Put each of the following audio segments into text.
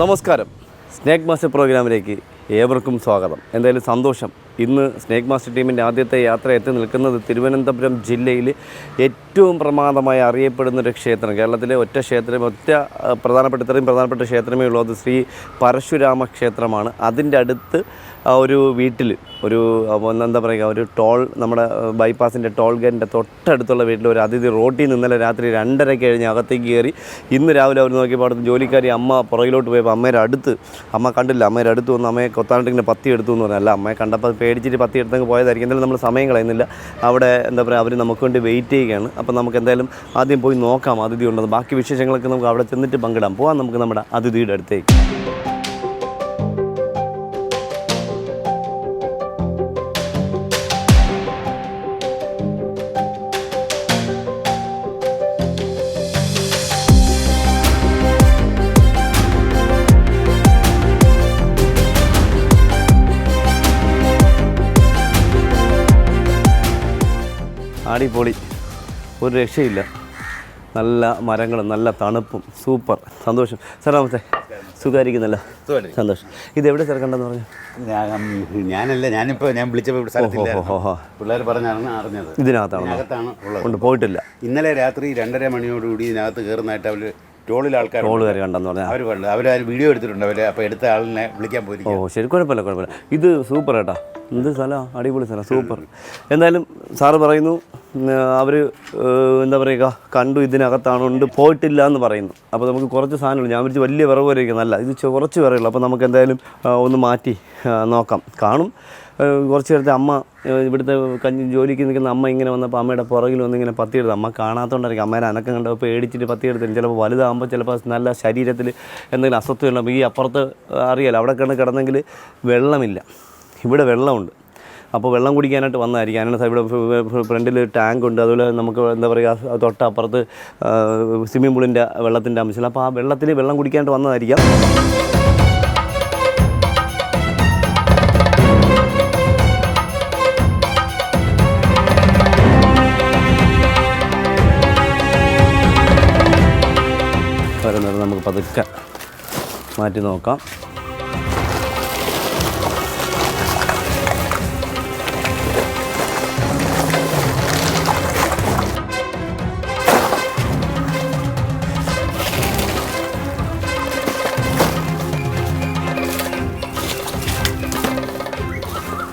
നമസ്കാരം. Snake master പ്രോഗ്രാമിലേക്ക് ഏവർക്കും സ്വാഗതം. എന്തായാലും സന്തോഷം. ഇന്ന് സ്നേക്ക് മാസ്റ്റർ ടീമിന്റെ ആദ്യത്തെ യാത്ര എത്തി നിൽക്കുന്നത് തിരുവനന്തപുരം ജില്ലയിൽ ഏറ്റവും പ്രമാദമായി അറിയപ്പെടുന്ന ഒരു ക്ഷേത്രം. കേരളത്തിലെ ഒറ്റ ക്ഷേത്രം ഒറ്റ പ്രധാനപ്പെട്ട ഇത്രയും പ്രധാനപ്പെട്ട ക്ഷേത്രമേ ഉള്ളൂ. അത് ശ്രീ പരശുരാമ ക്ഷേത്രമാണ്. അതിന്റെ അടുത്ത് ഒരു വീട്ടിൽ ഒരു എന്താ പറയുക ഒരു ടോൾ നമ്മുടെ ബൈപ്പാസിന്റെ ടോൾ ഗേറ്റിന്റെ തൊട്ടടുത്തുള്ള വീട്ടിൽ ഒരു അതിഥി റോട്ടിൽ നിന്ന് ഇന്നലെ രാത്രി രണ്ടരയ്ക്ക് കഴിഞ്ഞ് അകത്തേക്ക് കയറി ഇന്ന് രാവിലെ അവർ നോക്കിയപ്പോൾ അവിടുത്തെ ജോലിക്കാരി അമ്മ പുറകിലോട്ട് പോയപ്പോൾ അമ്മയുടെ അടുത്ത് അമ്മ കണ്ടില്ല അമ്മയുടെ അടുത്ത് വന്ന് അമ്മയെ കൊത്താണ്ടിങ്ങനെ പത്തി എടുത്തു എന്ന് പറഞ്ഞാൽ അല്ല അമ്മയെ കണ്ടപ്പോൾ പേടിച്ചിട്ട് പത്തി എടുത്തങ്ങ് പോയതായിരിക്കും. എന്തായാലും നമ്മൾ സമയം കളയുന്നില്ല. അവിടെ എന്താ പറയുക അവർ നമുക്ക് വേണ്ടി വെയിറ്റ് ചെയ്യുകയാണ്. അപ്പോൾ നമുക്ക് എന്തായാലും ആദ്യം പോയി നോക്കാം അതിഥി ഉണ്ടെന്ന്. ബാക്കി വിശേഷങ്ങളൊക്കെ നമുക്ക് അവിടെ ചെന്നിട്ട് പങ്കിടാം. പോകാം നമുക്ക് നമ്മുടെ അതിഥിയുടെ അടുത്തേക്ക്. അടിപൊളി. ഒരു രക്ഷയില്ല. നല്ല മരങ്ങളും നല്ല തണുപ്പും. സൂപ്പർ. സന്തോഷം. സാർ നമസ്തേ. സുഖമായിരിക്കുന്നല്ലോ? സന്തോഷം. ഇത് എവിടെ ചേർക്കണ്ടെന്ന് പറഞ്ഞു? ഞാൻ- ഞാനല്ല ഞാനിപ്പോ ഞാൻ വിളിച്ചപ്പോൾ ഇവിടെ സ്ഥലത്തില്ല. ഓ, ഓ, ഓ. പിള്ളേർ പറഞ്ഞാണ് അറിഞ്ഞത്. ഇതിനകത്താണോ. കൊണ്ട് പോയിട്ടില്ല. ഇന്നലെ രാത്രി രണ്ടര മണിയോടുകൂടി ഇതിനകത്ത് കയറുന്നതായിട്ട് അവർ ടോളിൽ ആൾക്കാർ ടോൾ വരെ കണ്ടെന്ന് പറഞ്ഞാൽ അവർ കണ്ടു. അവർ വീഡിയോ എടുത്തിട്ടുണ്ട് അവർ. അപ്പോൾ എടുത്ത ആളിനെ വിളിക്കാൻ ഓ പോയിരിക്കും ശരി. കുഴപ്പമില്ല കുഴപ്പമില്ല. ഇത് സൂപ്പർ ഏട്ടാ എന്ത് സ്ഥലം? അടിപൊളി സ്ഥലം. സൂപ്പർ. എന്തായാലും സാറ് പറയുന്നു അവർ എന്താ പറയുക കണ്ടു ഇതിനകത്താണ് ഉണ്ട് പോയിട്ടില്ല എന്ന് പറയുന്നു. അപ്പോൾ നമുക്ക് കുറച്ച് സാധനമുള്ളൂ. ഞാൻ വിളിച്ച് വലിയ വിറവ് വരെയൊക്കെ. നല്ല ഇത് കുറച്ച് വിറവുള്ളൂ അപ്പോൾ നമുക്ക് എന്തായാലും ഒന്ന് മാറ്റി നോക്കാം. കാണും. കുറച്ച് നേരത്തെ അമ്മ ഇവിടുത്തെ കഞ്ഞി ജോലിക്ക് നിൽക്കുന്ന അമ്മ ഇങ്ങനെ വന്നപ്പോൾ അമ്മയുടെ പുറകിൽ വന്ന് ഇങ്ങനെ പത്തിയെടുത്ത് അമ്മ കാണാത്തതുകൊണ്ടായിരിക്കും അമ്മേനെ അനക്കം കണ്ടപ്പോൾ പേടിച്ചിട്ട് പത്തിയെടുത്തില്ല. ചിലപ്പോൾ വലുതാകുമ്പോൾ ചിലപ്പോൾ നല്ല ശരീരത്തിൽ എന്തെങ്കിലും അസ്വസ്ഥ ഈ അപ്പുറത്ത് അറിയാലോ അവിടെ കിടന്ന് കിടന്നെങ്കിൽ വെള്ളമില്ല. ഇവിടെ വെള്ളമുണ്ട്. അപ്പോൾ വെള്ളം കുടിക്കാനായിട്ട് വന്നതായിരിക്കും അതിനാണ് ഇവിടെ ഫ്രണ്ടിൽ ടാങ്ക് ഉണ്ട്. അതുപോലെ നമുക്ക് എന്താ പറയുക തൊട്ടപ്പുറത്ത് സ്വിമ്മിംഗ് പൂളിന്റെ വെള്ളത്തിന്റെ അംശം അപ്പോൾ ആ വെള്ളത്തിൽ വെള്ളം കുടിക്കാനായിട്ട് വന്നതായിരിക്കാം. നമുക്ക് പതുക്കെ മാറ്റി നോക്കാം.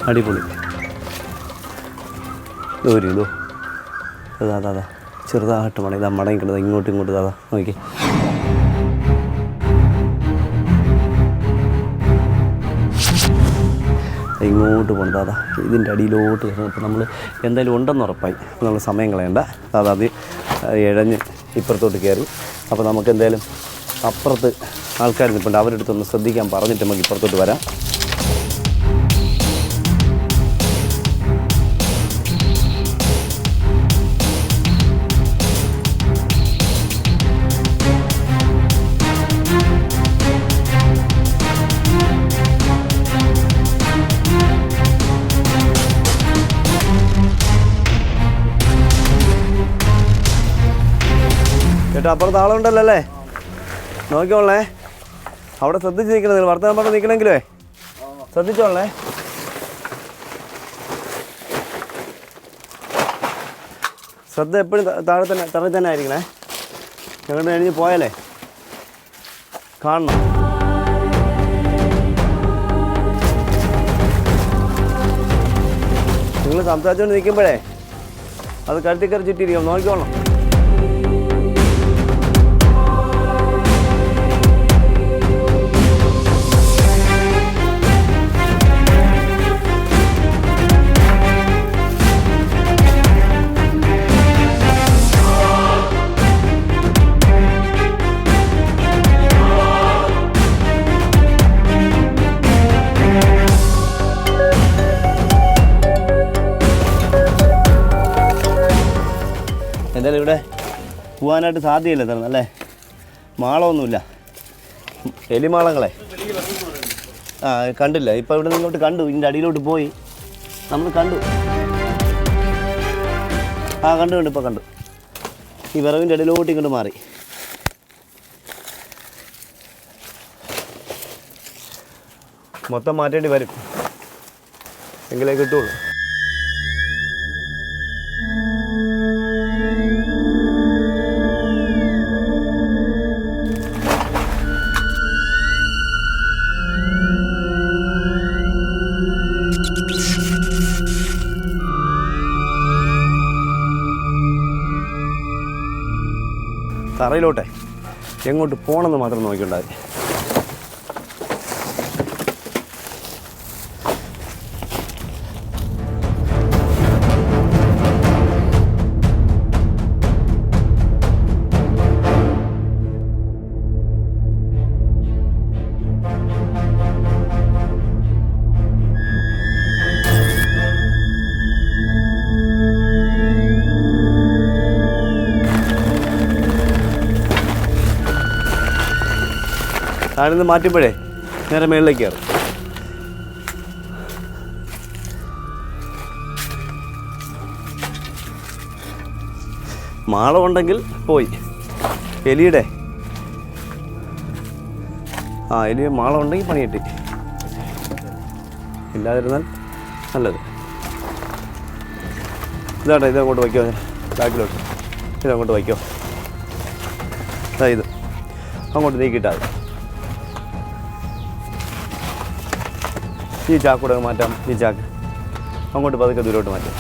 അടിപൊളി. ഒരു ഇതോ. അതാ അതാ അതാ ചെറുതായിട്ട് മണി. ഇതാ മടങ്ങിക്കിടത് ഇങ്ങോട്ടും ഇങ്ങോട്ടും അതാ നോക്കി. ഇങ്ങോട്ട് പോകണം അതാ ഇതിന്റെ അടിയിലോട്ട് വരുന്നത് അപ്പോൾ നമ്മൾ എന്തായാലും ഉണ്ടെന്ന് ഉറപ്പായി. നമ്മൾ സമയം കളയണ്ട. അതാ അത് ഇഴഞ്ഞ് ഇപ്പുറത്തോട്ട് കയറി. അപ്പോൾ നമുക്ക് എന്തായാലും അപ്പുറത്ത് ആൾക്കാർ നിൽപ്പുണ്ട്. അവരുടെ അടുത്തൊന്ന് ശ്രദ്ധിക്കാൻ പറഞ്ഞിട്ട് നമുക്ക് ഇപ്പുറത്തോട്ട് വരാം. ചേട്ടാ അപ്പുറത്ത് ആളുണ്ടല്ലോ അല്ലേ? നോക്കിക്കോളേ അവിടെ ശ്രദ്ധിച്ച് നിൽക്കണം വർത്തമാനം പറഞ്ഞ് നിൽക്കണമെങ്കിലേ. ശ്രദ്ധിച്ചോളേ ശ്രദ്ധ എപ്പോഴും താഴെ തന്നെ തറയിൽ തന്നെ ആയിരിക്കണേ. ഞങ്ങളുടെ കഴിഞ്ഞ് പോയാലേ. കാണണം. നിങ്ങൾ സംസാരിച്ചുകൊണ്ട് നിൽക്കുമ്പോഴേ അത് കഴുത്തി കയറി ചുറ്റിയിരിക്കും. നോക്കിക്കോളണം. പോകാനായിട്ട് സാധ്യതയില്ല തരണം അല്ലേ മാളമൊന്നുമില്ല. എലിമാളങ്ങളെ. ആ കണ്ടില്ല. ഇപ്പോൾ ഇവിടെ നിന്നോട്ട് കണ്ടു. ഇതിന്റെ അടിയിലോട്ട് പോയി. നമ്മൾ കണ്ടു. ആ കണ്ടു കണ്ടു ഇപ്പോൾ കണ്ടു. ഈ വിറവിന്റെ അടിയിലോട്ട് ഇങ്ങോട്ട് മാറി. മൊത്തം മാറ്റേണ്ടി വരും. എങ്കിലേ കിട്ടുള്ളൂ. തറയിലോട്ടെ. എങ്ങോട്ട് പോകണമെന്ന് മാത്രം നോക്കിണ്ടായി താഴെ മാറ്റുമ്പോഴേ നേരെ മേളിലേക്ക് കയറും. മാളമുണ്ടെങ്കിൽ പോയി. എലിയുടെ. ആ എലിയ മാളമുണ്ടെങ്കിൽ പണി കിട്ടി. ഇല്ലാതിരുന്നാൽ നല്ലത്. ഇതാട്ടെ ഇത് അങ്ങോട്ട് വയ്ക്കോ. ബാക്കിലോട്ട്. ഇത് അങ്ങോട്ട് വയ്ക്കോ. ഇത്. അങ്ങോട്ട് നീക്കിയിട്ടാൽ ഈ ചാക്കൂടെ മാറ്റാം. ഈ ചാക്ക് അങ്ങോട്ട് പതുക്കെ ദൂരോട്ട് മാറ്റാം.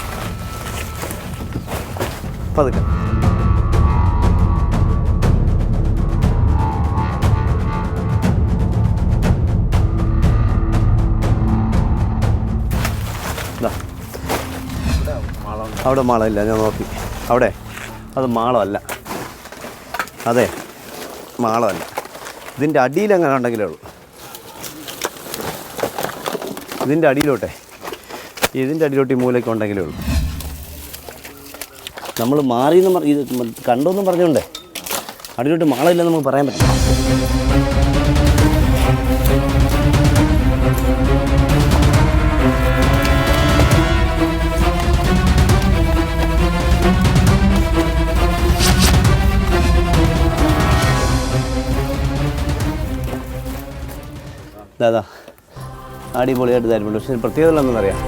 പതുക്കെ. അവിടെ മാളമില്ല ഞാൻ നോക്കി. അവിടെ? അത് മാളമല്ല. അതെ മാളമല്ല. ഇതിന്റെ അടിയിൽ അങ്ങനെ ഉണ്ടെങ്കിലേ ഉള്ളൂ. ഇതിന്റെ അടിയിലോട്ടെ. ഇതിന്റെ അടിയിലോട്ട് ഈ മൂലയ്ക്ക് ഉണ്ടെങ്കിലേ ഉള്ളൂ. നമ്മൾ മാറി പറ ഇത് കണ്ടോന്നും പറഞ്ഞോണ്ടേ. അടിയിലോട്ട് മാളയില്ലെന്ന് നമുക്ക് പറയാൻ പറ്റില്ല. ദാദാ അടിപൊളിയായിട്ട് തരുന്നുണ്ട് പക്ഷേ പ്രത്യേകത എന്താണെന്നറിയാം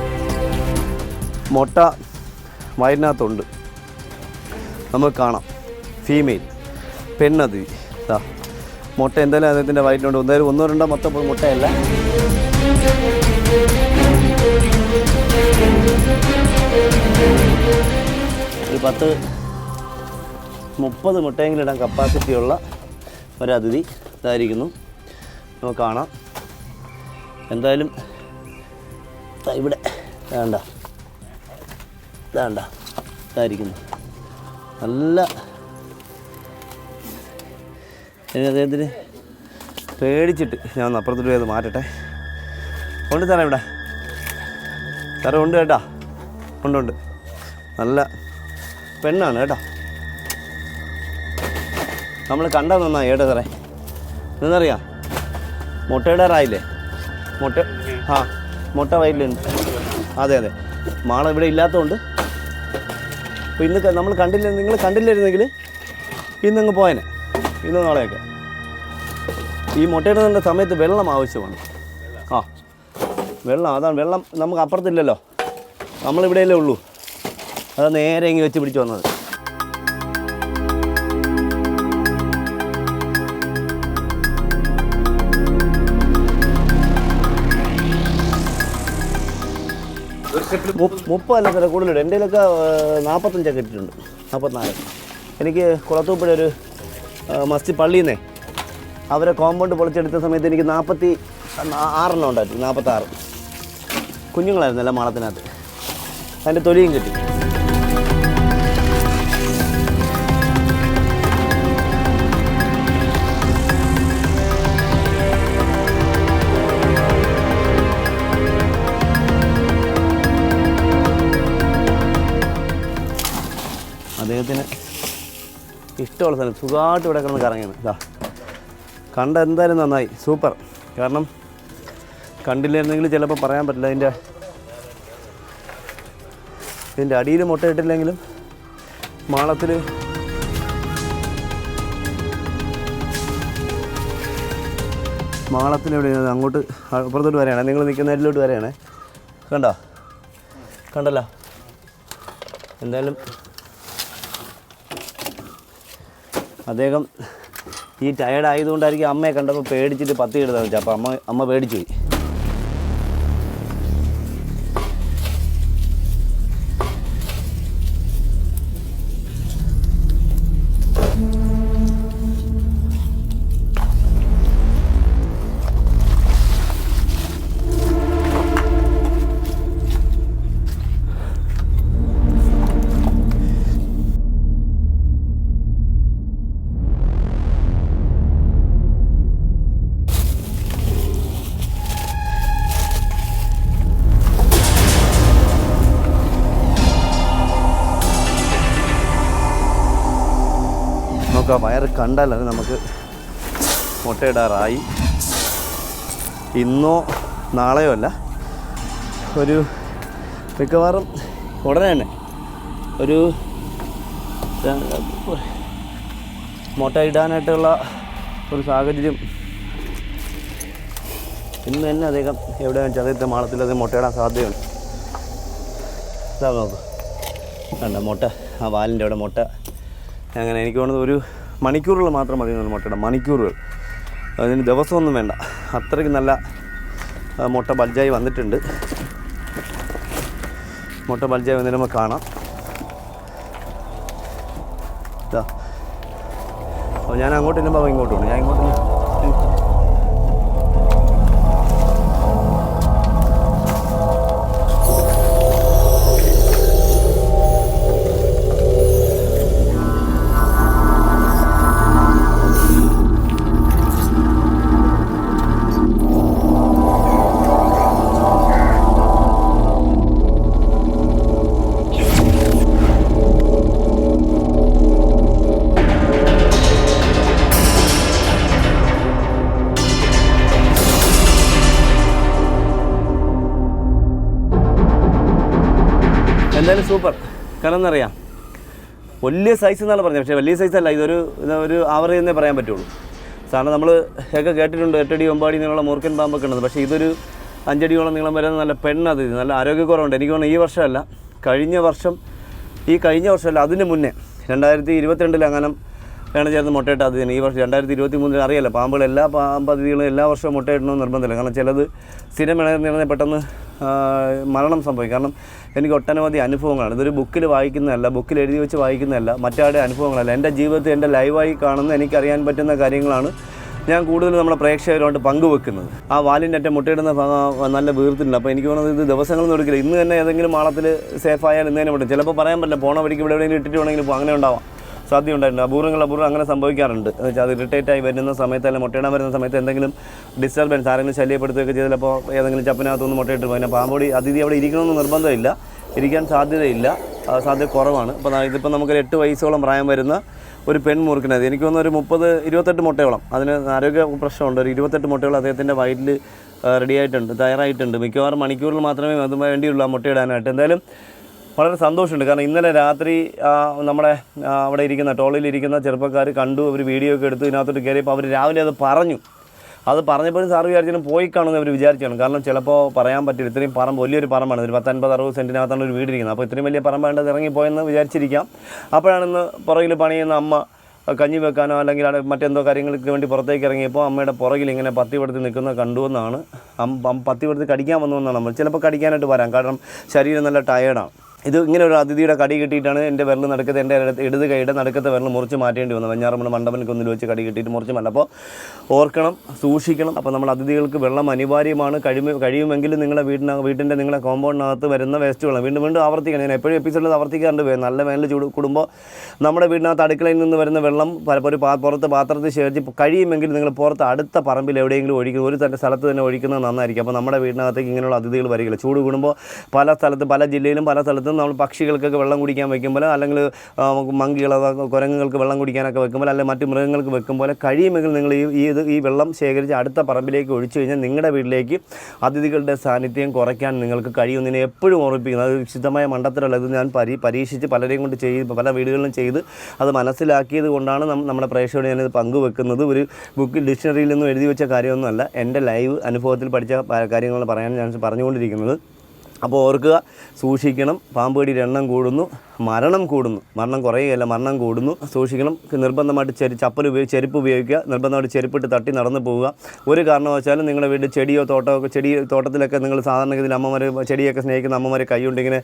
മുട്ട വയറ്റിനകത്തുണ്ട്. നമുക്ക് കാണാം. ഫീമെയിൽ പെണ്ണതി. ഇതാ മുട്ട എന്തായാലും അദ്ദേഹത്തിന്റെ വയറ്റിനുണ്ട് എന്തായാലും ഒന്നോ രണ്ടോ മൊത്തം മുട്ടയല്ല. ഒരു പത്ത് മുപ്പത് മുട്ടയെങ്കിലും ഇടാൻ കപ്പാസിറ്റിയുള്ള ഒരതിഥി ഇതായിരിക്കുന്നു. നമുക്ക് കാണാം. എന്തായാലും ഇവിടെ. വേണ്ട വേണ്ട ഇതായിരിക്കുന്നു. നല്ല അദ്ദേഹത്തിന് പേടിച്ചിട്ട് ഞാൻ ഒന്ന് അപ്പുറത്തോട്ട് പോയത് മാറ്റട്ടെ. കൊണ്ട് തരാം ഇവിടെ. തരാം ഉണ്ട് കേട്ടാ. ഉണ്ട് ഉണ്ട്. നല്ല പെണ്ണാണ് കേട്ടോ. നമ്മൾ കണ്ടാൽ നന്നായി കേട്ടോ സാറേ. എന്നറിയാം മുട്ടയിടാറായില്ലേ? മുട്ട. ആ മുട്ട വയറ്റിലുണ്ട് അതെ അതെ. മാള ഇവിടെ ഇല്ലാത്തതുകൊണ്ട് അപ്പോൾ ഇന്ന് നമ്മൾ കണ്ടില്ല നിങ്ങൾ കണ്ടില്ലായിരുന്നെങ്കിൽ ഇന്നങ്ങ് പോയനെ. ഇന്ന് നാളെയൊക്കെ ഈ മുട്ടയിടുന്ന സമയത്ത് വെള്ളം ആവശ്യമാണ്. ആ വെള്ളം അതാണ് വെള്ളം നമുക്ക് അപ്പുറത്തില്ലല്ലോ. നമ്മളിവിടെയല്ലേ ഉള്ളൂ. അതാ നേരെ ഇങ്ങനെ വെച്ച് പിടിച്ച് വന്നത്. മുപ്പ- മുപ്പതല്ല സാറേ കൂടുതലുണ്ട്. എന്റെ കയ്യിലൊക്കെ നാൽപ്പത്തഞ്ചൊക്കെ ഇട്ടിട്ടുണ്ട് നാൽപ്പത്തിനാല് എനിക്ക് കുളത്തൂപ്പുഴ ഒരു മസ്ജിദ് പള്ളിയിൽ നിന്നേ അവരെ കോമ്പൗണ്ട് പൊളിച്ചെടുത്ത സമയത്ത് എനിക്ക് നാൽപ്പത്തി ആറെണ്ണം ഉണ്ടായിരുന്നു നാൽപ്പത്താറ് കുഞ്ഞുങ്ങളായിരുന്നു എല്ലാം മാളത്തിനകത്ത്. അതിന്റെ തൊലിയും കിട്ടി. ഇഷ്ടമുള്ള സ്ഥലം. സുഖമായിട്ട് ഇവിടെ കിടന്ന് കറങ്ങിയാണ് ഇതാ കണ്ട എന്തായാലും നന്നായി. സൂപ്പർ. കാരണം കണ്ടില്ലായിരുന്നെങ്കിൽ ചിലപ്പോൾ പറയാൻ പറ്റില്ല. അതിന്റെ ഇതിന്റെ അടിയിൽ മുട്ടയിട്ടില്ലെങ്കിലും മാളത്തിൽ മാളത്തിന് എവിടെയാണ് അങ്ങോട്ട് അപ്പുറത്തോട്ട് വരെയാണ്. നിങ്ങൾ നിൽക്കുന്ന അരിലോട്ട് വരെയാണേ. കണ്ടോ? കണ്ടല്ലോ. എന്തായാലും അദ്ദേഹം ഈ ടയർഡ് ആയതുകൊണ്ടായിരിക്കും അമ്മയെ കണ്ടപ്പോൾ പേടിച്ചിട്ട് പത്തി എടുത്താൽ വെച്ചാൽ അപ്പോൾ അമ്മ അമ്മ പേടിച്ചു പോയി നമുക്ക് ആ വയറ് കണ്ടാൽ അത് നമുക്ക് മുട്ടയിടാറായി. ഇന്നോ നാളെയോ അല്ല ഒരു മിക്കവാറും ഉടനെ തന്നെ ഒരു മുട്ട ഇടാനായിട്ടുള്ള ഒരു സാഹചര്യം. ഇന്ന് തന്നെ അദ്ദേഹം എവിടെ വെച്ചാൽ അദ്ദേഹത്തെ മാളത്തിൽ അത് മുട്ടയിടാൻ സാധ്യതയുണ്ട്. ഇതാ നോക്ക്. കണ്ട മുട്ട ആ വാലിന്റെ അവിടെ മുട്ട. അങ്ങനെ എനിക്ക് തോന്നുന്നത് ഒരു മണിക്കൂറുകൾ മാത്രം മതി മുട്ടയുടെ മണിക്കൂറുകൾ. അതിന് ദിവസമൊന്നും വേണ്ട. അത്രയ്ക്ക് നല്ല മുട്ട ബൾജായി വന്നിട്ടുണ്ട്. മുട്ട ബൾജായി വന്നിട്ട് നമുക്ക് കാണാം. അപ്പോൾ ഞാൻ അങ്ങോട്ട് ഇല്ലുമ്പോൾ അവ ഇങ്ങോട്ട് വേണം ഞാൻ ഇങ്ങോട്ട് എന്തായാലും സൂപ്പർ. കാരണം എന്നറിയാം? വലിയ സൈസ് എന്നാണ് പറഞ്ഞത്. പക്ഷേ വലിയ സൈസ് അല്ല ഇതൊരു ഇത് ഒരു ആവറേജ് എന്നേ പറയാൻ പറ്റുള്ളൂ. സാറിന് നമ്മൾ ഒക്കെ കേട്ടിട്ടുണ്ട് എട്ടടി ഒമ്പടി നീളമുള്ള മൂർക്കൻ പാമ്പൊക്കെ ഉണ്ടെന്ന്. പക്ഷേ ഇതൊരു അഞ്ചടിയോളം നീളം വരുന്ന നല്ല പെണ്ണത്. ഇത് നല്ല ആരോഗ്യക്കുറവുണ്ട്. എനിക്ക് തോന്നുന്നു ഈ വർഷമല്ല. കഴിഞ്ഞ വർഷം ഈ കഴിഞ്ഞ വർഷമല്ല അതിന് മുന്നേ. രണ്ടായിരത്തി ഇരുപത്തിരണ്ടിൽ അങ്ങനെ ആണ് ചേർന്ന് മുട്ടയിട്ട് അത് തന്നെ. ഈ വർഷം രണ്ടായിരത്തി ഇരുപത്തി മൂന്നിൽ അറിയാലോ പാമ്പുകൾ എല്ലാ പാമ്പ് അതിഥികളും എല്ലാ വർഷവും മുട്ടയിടണമെന്ന് നിർബന്ധമില്ല. കാരണം ചിലത് സ്ഥിരം ഇണർന്നിരുന്ന പെട്ടെന്ന് മരണം സംഭവിക്കും. കാരണം എനിക്ക് ഒട്ടനവധി അനുഭവങ്ങളാണ്. ഇതൊരു ബുക്കിൽ വായിക്കുന്നതല്ല ബുക്കിൽ എഴുതി വെച്ച് വായിക്കുന്നതല്ല മറ്റാരുടെ അനുഭവങ്ങളല്ല. എന്റെ ജീവിതത്തിൽ എന്റെ ലൈവായി കാണുന്ന എനിക്കറിയാൻ പറ്റുന്ന കാര്യങ്ങളാണ് ഞാൻ കൂടുതൽ നമ്മുടെ പ്രേക്ഷകരുമായിട്ട് പങ്കുവെക്കുന്നത്. ആ വാലിന്റെ അറ്റം മുട്ടയിടുന്ന നല്ല വീർത്തിട്ടുണ്ട്. അപ്പോൾ എനിക്ക് തോന്നുന്നത് ഇത് ദിവസങ്ങളൊന്നും എടുക്കില്ല. ഇന്ന് തന്നെ ഏതെങ്കിലും മാളത്തിൽ സേഫ് ആയാൽ ഇന്ന് തന്നെ പറ്റും ചിലപ്പോൾ പറയാൻ പറ്റില്ല പോണ വഴിക്ക് ഇവിടെ എവിടെയെങ്കിലും ഇട്ടിട്ട് വേണമെങ്കിൽ അങ്ങനെ ഉണ്ടാവാം. സാധ്യത ഉണ്ടായിട്ടുണ്ട് അപൂർവങ്ങൾ അപൂർവം അങ്ങനെ സംഭവിക്കാറുണ്ട്. എന്ന് വെച്ചാൽ അത് ഇറിറ്റേറ്റ് ആയി വരുന്ന സമയത്ത് അല്ലെങ്കിൽ മുട്ടയിടാൻ വരുന്ന സമയത്ത് എന്തെങ്കിലും ഡിസ്റ്റർബൻസ് ആരെങ്കിലും ശല്യപ്പെടുത്തുകയൊക്കെ ചെയ്തപ്പോൾ ഏതെങ്കിലും ചപ്പിനകത്തൊന്ന് മുട്ടയിട്ട് പിന്നെ പാമ്പൊടി അതിഥി അവിടെ ഇരിക്കണമെന്ന് നിർബന്ധമില്ല. ഇരിക്കാൻ സാധ്യതയില്ല. സാധ്യത കുറവാണ്. അപ്പോൾ ഇതിപ്പോൾ നമുക്കൊരു എട്ട് വയസ്സോളം പ്രായം വരുന്ന ഒരു പെൺമൂർക്കിനത് എനിക്ക് തോന്നുന്നു ഒരു മുപ്പത് ഇരുപത്തെട്ട് മുട്ടയോളം. അതിന് ആരോഗ്യ പ്രശ്നമുണ്ട്. ഒരു ഇരുപത്തെട്ട് മുട്ടയോളം അദ്ദേഹത്തിന്റെ വയറ്റിൽ റെഡി ആയിട്ടുണ്ട് തയ്യാറായിട്ടുണ്ട്. മിക്കവാറും മണിക്കൂറിൽ മാത്രമേ അതിന് വേണ്ടിയുള്ളൂ ആ മുട്ടയിടാനായിട്ട്. എന്തായാലും വളരെ സന്തോഷമുണ്ട്. കാരണം ഇന്നലെ രാത്രി നമ്മുടെ അവിടെ ഇരിക്കുന്ന ടോളിൽ ഇരിക്കുന്ന ചെറുപ്പക്കാർ കണ്ടു അവർ വീഡിയോ ഒക്കെ എടുത്ത് ഇതിനകത്തോട്ട് കയറിയപ്പോൾ അവർ രാവിലെ അത് പറഞ്ഞു. അത് പറഞ്ഞപ്പോഴും സാർ വിചാരിച്ചാലും പോയി കാണുമെന്ന് അവർ വിചാരിച്ചാണ്. കാരണം ചിലപ്പോൾ പറയാൻ പറ്റില്ല ഇത്രയും പറമ്പ് വലിയൊരു പറമ്പാണ്. ഒരു പത്തൻപത് അറുപത് സെന്റിനകത്താണ് ഒരു വീടിരിക്കുന്നത് അപ്പോൾ ഇത്രയും വലിയ പറമ്പ് വേണ്ടത് ഇറങ്ങിപ്പോയെന്ന് വിചാരിച്ചിരിക്കാം. അപ്പോഴാണ് ഇന്ന് പുറകിൽ പണിയുന്ന അമ്മ കഞ്ഞി വെക്കാനോ അല്ലെങ്കിൽ മറ്റെന്തോ കാര്യങ്ങൾക്ക് വേണ്ടി പുറത്തേക്ക് ഇറങ്ങിയപ്പോൾ അമ്മയുടെ പുറകിൽ ഇങ്ങനെ പത്തി നിൽക്കുന്ന നിൽക്കുന്നത് കണ്ടുവെന്നാണ് അം- കടിക്കാൻ പത്തി എന്നാണ് നമ്മൾ. ചിലപ്പോൾ കടിക്കാനായിട്ട് വരാം. കാരണം ശരീരം നല്ല ടയേർഡാണ് ഇത് ഇങ്ങനെ ഒരു അതിഥിയുടെ കടി കിട്ടിയിട്ടാണ് എന്റെ വിരൽ നടുക്കത്തെ എന്റെ ഇടത് കൈയുടെ നടക്കത്തെ വിരൽ മുറിച്ച് മാറ്റേണ്ടി വന്നു. വെഞ്ഞാറമ്മ മണ്ഡപനക്ക് ഒന്നിൽ വെച്ച് കടി കിട്ടിയിട്ട് മുറിച്ച് മാറ്റം അപ്പോൾ ഓർക്കണം സൂക്ഷിക്കണം. അപ്പോൾ നമ്മൾ അതിഥികൾക്ക് വെള്ളം അനിവാര്യമാണ്. കഴിയുമ കഴിയുമെങ്കിലും നിങ്ങളുടെ വീടിന വീട്ടിന്റെ നിങ്ങളുടെ കോമ്പൗണ്ടിനകത്ത് വരുന്ന വേസ്റ്റ് വെള്ളം. വീണ്ടും വീണ്ടും ആവർത്തിക്കണം. ഞാൻ എപ്പോഴും എപ്പിസോഡിൽ ആവർത്തിക്കാണ്ട് പോയി നല്ല വേനൽ ചൂട് കൂടുമ്പോൾ നമ്മുടെ വീടിനകത്ത് അടുക്കളയിൽ നിന്ന് വരുന്ന വെള്ളം പലപ്പോൾ ഒരു പുറത്ത് പാത്രത്തിൽ ശേഖരിച്ച് കഴിയുമെങ്കിൽ നിങ്ങൾ പുറത്ത് അടുത്ത പറമ്പിൽ എവിടെയെങ്കിലും ഒഴിക്കുന്ന ഒരു തന്നെ സ്ഥലത്ത് തന്നെ ഒഴിക്കുന്നത് നന്നായിരിക്കും. അപ്പോൾ നമ്മുടെ വീടിനകത്തേക്ക് ഇങ്ങനെയുള്ള അതിഥികൾ വരികയില്ല. ചൂട് കൂടുമ്പോൾ പല സ്ഥലത്ത് പല ജില്ലയിലും പല സ്ഥലത്തും നമ്മൾ പക്ഷികൾക്കൊക്കെ വെള്ളം കുടിക്കാൻ വെക്കുമ്പോൾ അല്ലെങ്കിൽ മങ്കികൾ കുരങ്ങുകൾക്ക് വെള്ളം കുടിക്കാനൊക്കെ വെക്കുമ്പോൾ അല്ലെങ്കിൽ മറ്റു മൃഗങ്ങൾക്ക് വെക്കുമ്പോൾ കഴിയുമെങ്കിൽ നിങ്ങൾ ഈ ഈ ഇത് ഈ വെള്ളം ശേഖരിച്ച് അടുത്ത പറമ്പിലേക്ക് ഒഴിച്ചു കഴിഞ്ഞാൽ നിങ്ങളുടെ വീട്ടിലേക്ക് അതിഥികളുടെ സാന്നിധ്യം കുറയ്ക്കാൻ നിങ്ങൾക്ക് കഴിയുന്നതിനെ എപ്പോഴും ഓർമ്മിപ്പിക്കുന്നത് അത് വിശുദ്ധമായ മണ്ടത്തരമല്ല ഇത് ഞാൻ പരി പരീക്ഷിച്ച് പലരെയും കൊണ്ട് ചെയ്ത് പല വീടുകളിലും ചെയ്ത് അത് മനസ്സിലാക്കിയത് കൊണ്ടാണ് നമ്മുടെ പ്രേക്ഷകരോട് ഞാനിത് പങ്കുവെക്കുന്നത്. ഒരു ബുക്ക് ഡിക്ഷണറിയിൽ നിന്നും എഴുതി വെച്ച കാര്യമൊന്നുമല്ല. എന്റെ ലൈവ് അനുഭവത്തിൽ പഠിച്ച കാര്യങ്ങൾ പറയാൻ ഞാൻ പറഞ്ഞുകൊണ്ടിരിക്കുന്നത്. അപ്പോൾ ഓർക്കുക സൂക്ഷിക്കണം പാമ്പ് കടിയുടെ എണ്ണം കൂടുന്നു മരണം കൂടുന്നു. മരണം കുറയുകയല്ല മരണം കൂടുന്നു. സൂക്ഷിക്കണം നിർബന്ധമായിട്ട് ചെരി ചപ്പൽ ഉപയോഗിച്ച് ചെരുപ്പ് ഉപയോഗിക്കുക നിർബന്ധമായിട്ട് ചെരുപ്പിട്ട് തട്ടി നടന്നു പോവുക. ഒരു കാരണവശാലും നിങ്ങളുടെ വീട്ടിൽ ചെടിയോ തോട്ടമോ ചെടി തോട്ടത്തിലൊക്കെ നിങ്ങൾ സാധാരണഗതിയിൽ അമ്മമാർ ചെടിയൊക്കെ സ്നേഹിക്കുന്ന അമ്മമാർ കൈകൊണ്ട് ഇങ്ങനെ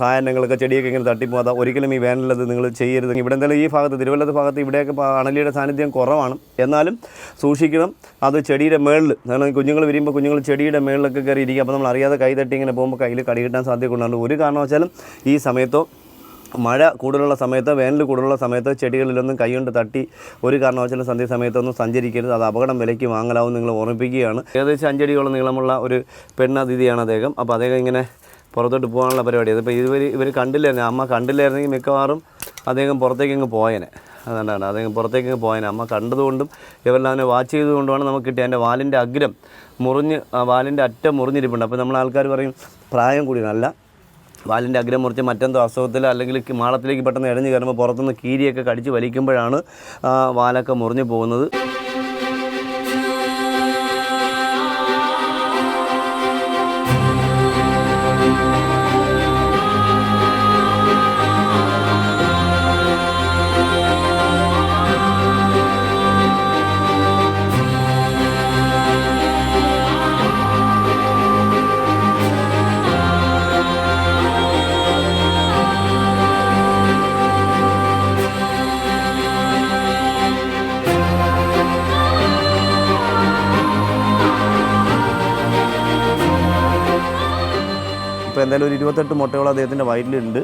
സാധനങ്ങളൊക്കെ ചെടിയൊക്കെ ഇങ്ങനെ തട്ടിപ്പോകാതെ ഒരിക്കലും ഈ വേനലത് നിങ്ങൾ ചെയ്യരുത്. ഇവിടെ എന്തായാലും ഈ ഭാഗത്ത് തിരുവല്ലത്ത് ഭാഗത്ത് ഇവിടെയൊക്കെ അണലിയുടെ സാന്നിധ്യം കുറവാണ്. എന്നാലും സൂക്ഷിക്കണം അത് ചെടിയുടെ മേളിൽ കാരണം കുഞ്ഞുങ്ങൾ വരുമ്പോൾ കുഞ്ഞുങ്ങൾ ചെടിയുടെ മേളിലൊക്കെ കയറി ഇരിക്കുക അപ്പോൾ നമ്മൾ അറിയാതെ കൈ തട്ടി ഇങ്ങനെ പോകുമ്പോൾ കയ്യിൽ കടി കിട്ടാൻ സാധ്യത കൂടുതലാണ് ഒരു കാരണവശാലും ഈ സമയത്തോ മഴ കൂടുതലുള്ള സമയത്ത് വേനൽ കൂടുതലുള്ള സമയത്ത് ചെടികളിലൊന്നും കൈകൊണ്ട് തട്ടി ഒരു കാരണവശാലും സന്ധ്യ സമയത്തൊന്നും സഞ്ചരിക്കരുത്. അത് അപകടം വിലയ്ക്ക് വാങ്ങലാവും നിങ്ങൾ ഓർമ്മിപ്പിക്കുകയാണ്. ഏകദേശം അഞ്ചടിയോളം നീളമുള്ള ഒരു പെണ്ണതിഥിയാണ് അദ്ദേഹം. അപ്പോൾ അദ്ദേഹം ഇങ്ങനെ പുറത്തോട്ട് പോകാനുള്ള പരിപാടി അതിപ്പോൾ ഇവർ ഇവർ കണ്ടില്ലായിരുന്നു അമ്മ കണ്ടില്ലായിരുന്നെങ്കിൽ മിക്കവാറും അദ്ദേഹം പുറത്തേക്ക് അങ്ങ് പോയേനെ. അതുകൊണ്ടാണ്. അത് പുറത്തേക്ക് പോയാൽ അമ്മ കണ്ടതുകൊണ്ടും ഇവരെല്ലാം അവനെ വാച്ച് ചെയ്തുകൊണ്ടുമാണ് നമുക്ക് കിട്ടിയത്. എന്റെ വാലിന്റെ അഗ്രം മുറിഞ്ഞ് വാലിന്റെ അറ്റം മുറിഞ്ഞിരിപ്പുണ്ട്. അപ്പോൾ നമ്മൾ ആൾക്കാർ പറയും പ്രായം കൂടി നല്ല വാലിന്റെ അഗ്രം മുറിച്ച് മറ്റെന്തോ അസുഖത്തിൽ അല്ലെങ്കിൽ മാളത്തിലേക്ക് പെട്ടെന്ന് ഇഴഞ്ഞു കയറുമ്പോൾ പുറത്തുനിന്ന് കീരിയൊക്കെ കടിച്ച് വലിക്കുമ്പോഴാണ് വാലൊക്കെ മുറിഞ്ഞു പോകുന്നത്. എന്തായാലും ഒരു ഇരുപത്തെട്ട് മുട്ടയോളം അദ്ദേഹത്തിന്റെ വയറ്റിലുണ്ട്.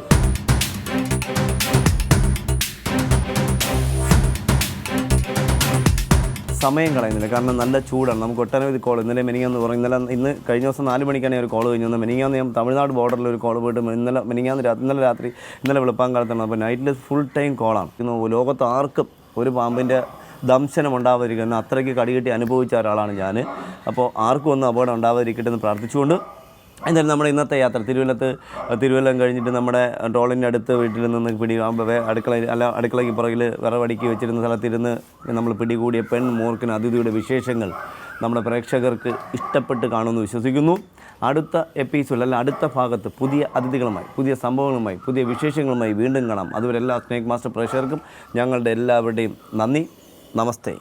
സമയം കളയുന്നില്ല. കാരണം നല്ല ചൂടാണ്. നമുക്ക് ഒട്ടനവധി കോൾ ഇന്നലെ മെനിങ്ങാന്ന് പറഞ്ഞു. ഇന്നലെ ഇന്ന് കഴിഞ്ഞ ദിവസം നാല് മണിക്കാണ് ഒരു കോൾ കഴിഞ്ഞു മെനിങ്ങാന്ന് ഞാൻ തമിഴ്നാട് ബോർഡറിൽ ഒരു കോൾ പോയിട്ട് ഇന്നലെ മെനിങ്ങാന്ന് രാത്രി ഇന്നലെ രാത്രി ഇന്നലെ വെളുപ്പാങ്കാലത്താണ്. അപ്പോൾ നൈറ്റിൽ ഫുൾ ടൈം കോളാണ് ലോകത്ത് ആർക്കും ഒരു പാമ്പിന്റെ ദംശനം ഉണ്ടാവാതിരിക്കുന്ന അത്രയ്ക്ക് കടികിട്ടി അനുഭവിച്ച ഒരാളാണ് ഞാൻ അപ്പോൾ ആർക്കും ഒന്നും അപകടം ഉണ്ടാവാതിരിക്കട്ടെ എന്ന് പ്രാർത്ഥിച്ചുകൊണ്ട് എന്തായാലും നമ്മുടെ ഇന്നത്തെ യാത്ര തിരുവല്ലത്ത് തിരുവല്ലം കഴിഞ്ഞിട്ട് നമ്മുടെ ടോളിന്റെ അടുത്ത് വീട്ടിൽ നിന്ന് പിടി അടുക്കള അല്ല അടുക്കളയ്ക്ക് പുറകിൽ വിറവടിക്ക് വെച്ചിരുന്ന സ്ഥലത്തിരുന്ന് നമ്മൾ പിടികൂടിയ പെൺ മൂർക്കിന് അതിഥിയുടെ വിശേഷങ്ങൾ നമ്മുടെ പ്രേക്ഷകർക്ക് ഇഷ്ടപ്പെട്ട് കാണുമെന്ന് വിശ്വസിക്കുന്നു. അടുത്ത എപ്പിസോഡ് അല്ല അടുത്ത ഭാഗത്ത് പുതിയ അതിഥികളുമായി പുതിയ സംഭവങ്ങളുമായി പുതിയ വിശേഷങ്ങളുമായി വീണ്ടും കാണാം. അതുവരെ എല്ലാ സ്നേക് മാസ്റ്റർ പ്രേക്ഷകർക്കും ഞങ്ങളുടെ എല്ലാവരുടെയും നന്ദി. നമസ്തേ.